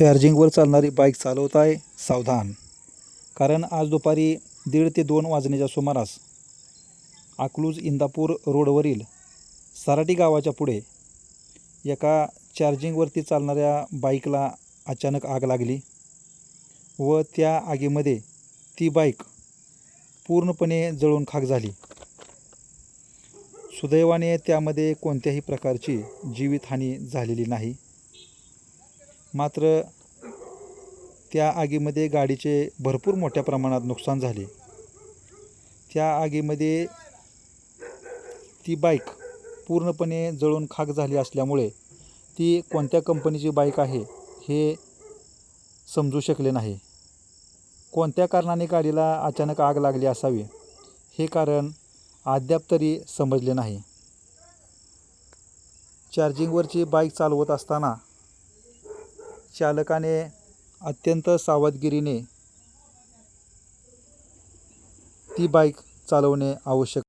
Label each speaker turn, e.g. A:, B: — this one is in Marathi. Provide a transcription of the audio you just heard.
A: चार्जिंगवर चालणारी बाईक चालवत आहे सावधान. कारण आज दुपारी दीड ते दोन वाजण्याच्या सुमारास अकलूज इंदापूर रोडवरील सराटी गावाच्या पुढे एका चार्जिंगवरती चालणाऱ्या बाईकला अचानक आग लागली व त्या आगीमध्ये ती बाईक पूर्णपणे जळून खाक झाली. सुदैवाने त्यामध्ये कोणत्याही प्रकारची जीवितहानी झालेली नाही. मात्र त्या आगीमध्ये गाडीचे भरपूर मोठ्या प्रमाणात नुकसान झाले. त्या आगीमध्ये ती बाईक पूर्णपणे जळून खाक झाली असल्यामुळे ती कोणत्या कंपनीची बाईक आहे हे समजू शकले नाही. कोणत्या कारणाने गाडीला अचानक आग लागली असावी हे कारण अद्याप तरी समजले नाही. चार्जिंगवरची बाईक चालवत असताना चालकाने अत्यंत सावधगिरीने ती बाईक चालवणे आवश्यक